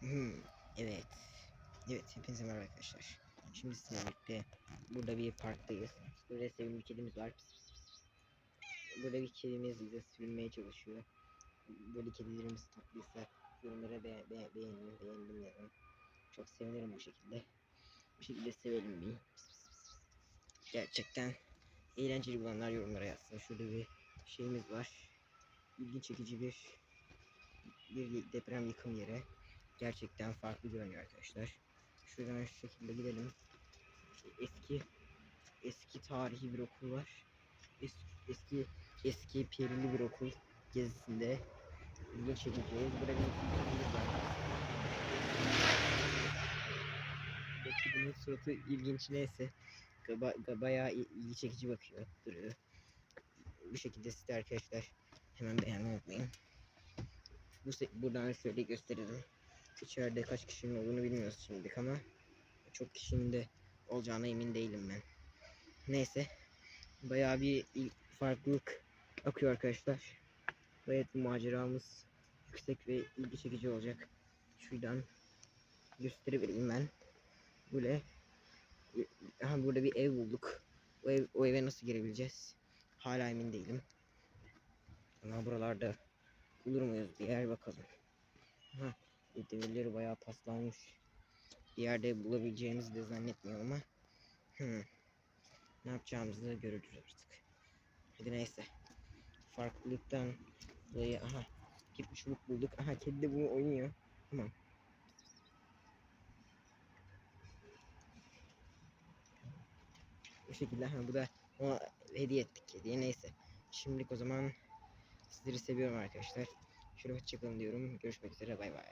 Hmm, evet. Evet hepinize merhaba arkadaşlar. Şimdi sizinle birlikte burada bir parktayız. Böyle sevimli kedimiz var. Pıs pıs pıs. Burada bir kedimiz bize sürünmeye çalışıyor. Böyle kedilerimiz tatlıysa yorumlara be be beğenin, beğendim yazın. Çok sevinirim bu şekilde. Bu şekilde sevelim bir. Pıs pıs pıs. Gerçekten eğlenceli bulanlar yorumlara yazsın. Şurada bir şeyimiz var. İlginç çekici bir bir deprem yıkım yeri. Gerçekten farklı görünüyor arkadaşlar. Şuradan şu şekilde gidelim. Eski eski tarihi bir okul var. Es, eski eski perili bir okul gezisinde ilginç çekeceğiz. Burada bunun suratı ilginç neyse. Ba ba- bayağı il- ilgi çekici bakıyor, duruyor. Bu şekilde size arkadaşlar hemen beğenmeyi unutmayın. Bu buradan şöyle gösterelim. İçeride kaç kişinin olduğunu bilmiyoruz şimdilik ama çok kişinin de olacağına emin değilim ben. Neyse. Bayağı bir farklılık akıyor arkadaşlar. Gayet maceramız yüksek ve ilgi çekici olacak. Şuradan gösterebileyim ben. Böyle aha burada bir ev bulduk. O, ev, o eve nasıl girebileceğiz? Hala emin değilim. Ama buralarda bulur muyuz bir yer bakalım. Ha, demirleri bayağı paslanmış. Bir yerde bulabileceğimizi de zannetmiyorum ama. Hmm. Ne yapacağımızı da görürüz artık. Hadi neyse. Farklılıktan dolayı aha bir çubuk bulduk. Aha kedi de bunu oynuyor. Tamam. Bu şekilde ha bu da ona hediye ettik kediye neyse. Şimdilik o zaman sizleri seviyorum arkadaşlar. Şöyle hoşçakalın diyorum. Görüşmek üzere bay bay.